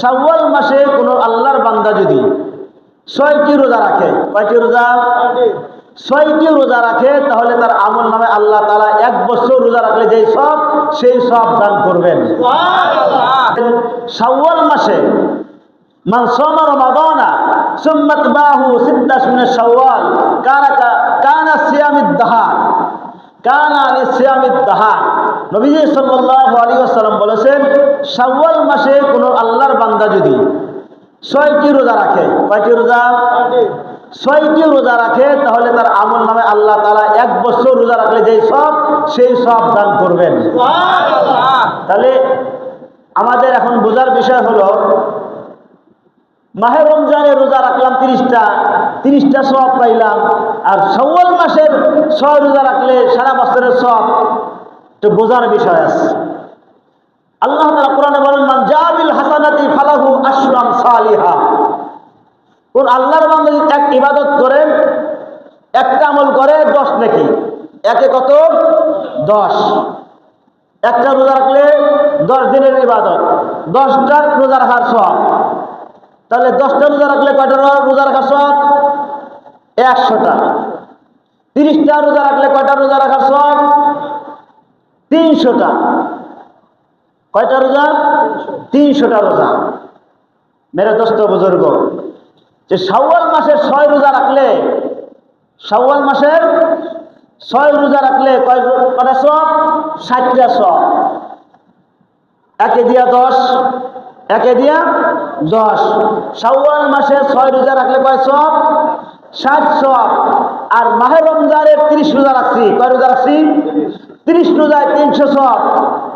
সাওয়াল মাসে কোনো আল্লাহর বান্দা যদি ছয়টি রোজা রাখে, কয়টি রোজা? ছয়টি রোজা রাখে, তাহলে তার আমল নামে আল্লাহ তালা এক বছর রোজা রাখলে যেই সব, সেই সব দান করবেন। সাওয়াল মাসে মানসমা রমাদানা সুম্মত সাওয়াল কানা কানা সিয়ামিদ কানানি শ্যামি দাহা নবীজ সাল্লাহ আলী আসসালাম বলেছেন সাওয়াল মাসে কোনো আল্লাহর বান্দা যদি ছয়টি রোজা রাখে কয়টি রোজা? ছয়টি রোজা রাখে তাহলে তার আমল নামে আল্লাহ তালা এক বছর রোজা রাখলে যেই সব সেই সব দান করবেন। তাহলে আমাদের এখন বোঝার বিষয় হলো মাহে রমজানের রোজা রাখলাম তিরিশটা তিরিশটা সব পাইলাম। আর সওয়াল মাসের ছয় রোজা রাখলে সারা বছরের সব। তো বোঝার বিষয় আছে। আল্লাহ কোরআনে বলেন জাবিল হাসানাতি ফালাহু আশরাম সালিহা। কোন আল্লাহর বান্দা যদি এক ইবাদত করেন একটা আমল করে, দশ নাকি? একে কত? দশ। একটা রোজা রাখলে দশ দিনের ইবাদত, দশটা রোজার রাখার সব। তাহলে দশটা রোজা রাখলে কয়টা রোজা? রাখার সব একশোটা। তিরিশটা রোজা রাখলে কয়টা রোজা রাখার সব তিনশোটা। কয়টা রোজা? তিনশোটা রোজা। মেরে দোস্ত বুজুর্গ, যে শাওয়াল মাসের ছয় রোজা রাখলে, শাওয়াল মাসের ছয় রোজা রাখলে কয় কটা সব ষাটটা সব একে দিয়া দশ একে দিয়া দশ। শাওয়াল মাসে ছয় রোজা রাখলে কয় সব? ষাট সব। আর মাহে রমজানের তিরিশ রোজা রাখছি। কয় রোজা রাখছি? তিরিশ রোজায় তিনশো সব।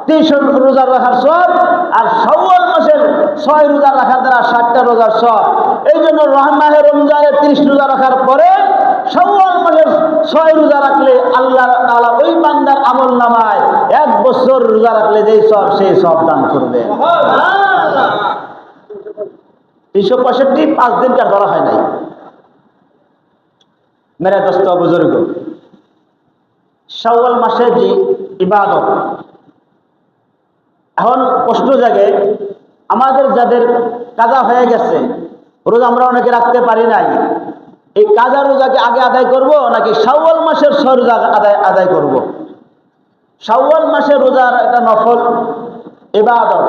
তিনশো রোজা রাখার সব। আর শাওয়াল মাসের ছয় রোজা রাখার দ্বারা ষাটটা রোজার সব। এই জন্য মাহে রমজানের তিরিশ রোজা রাখার পরে শাওয়াল মাসের ছয় রোজা রাখলে আল্লাহ তাআলা ওই বান্দার আমল নামায়। এক বছর রোজা রাখলে যেই সব, সেই সব দান করবে। তিনশো পঁয়ষট্টি পাঁচ দিনকার ধরা হয় নাই? মেরে দোস্ত, বুজুর্গ। শাওয়াল মাসের যে ইবাদত, এখন প্রশ্ন জাগে, আমাদের যাদের কাজা হয়ে গেছে, রোজা আমরা অনেকে রাখতে পারি নাই, এই কাজা রোজাকে আগে আদায় করব নাকি শাওয়াল মাসের ছয় রোজা আদায় আদায় করব। শাওয়াল মাসে রোজার একটা নফল, ইবাদত।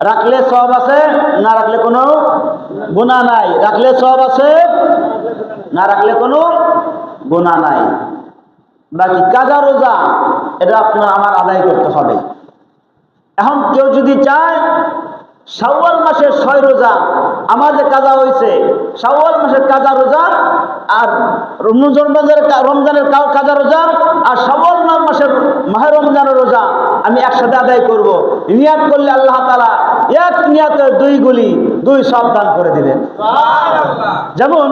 রাখলে সব আছে, না রাখলে কোনো গুণা নাই। রাখলে সব আছে, না রাখলে কোনো গুণা নাই। বাকি কাজা রোজা, এটা আপনার আমার আদায় করতে হবে। এখন কেউ যদি চায় শাওয়াল মাসের ছয় রোজা। আমার যে কাজা হয়েছে শাওয়াল মাসের কাজা রোজা আর রমজানের রমজানের কাজা রোজা আর শাওয়াল মাসের মাহে রমজানের রোজা আমি একসাথে আদায় করব। নিয়াত করলে আল্লাহ তালা এক নিয়াতে দুই গুলি দুই সব দান করে দিবেন। যেমন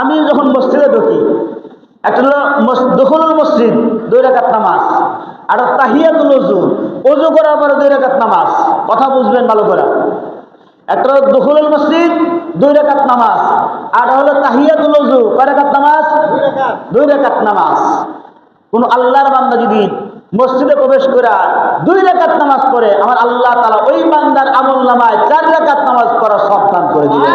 আমি যখন মসজিদে ঢুকি একটা হলো দখলুল মসজিদ দুই রেখাত নামাজ। আর তাহিয়াতুল অজু অজু করার পরে দুই রেখাত নামাজ। কথা বুঝবেন ভালো করে। একটা হলো দখলুল মসজিদ দুই রেখাত নামাজ। আর হলো তাহিয়াতুল অজু কয় রেখাত নামাজ? দুই রেখাত নামাজ। কোন আল্লাহর বান্দা যদি মসজিদে প্রবেশ করে দুই রেখাত নামাজ পড়ে আমার আল্লাহ তালা ওই বান্দার আমল নামায় চার রেখাত নামাজ পড়া সব দান করে দিবেন।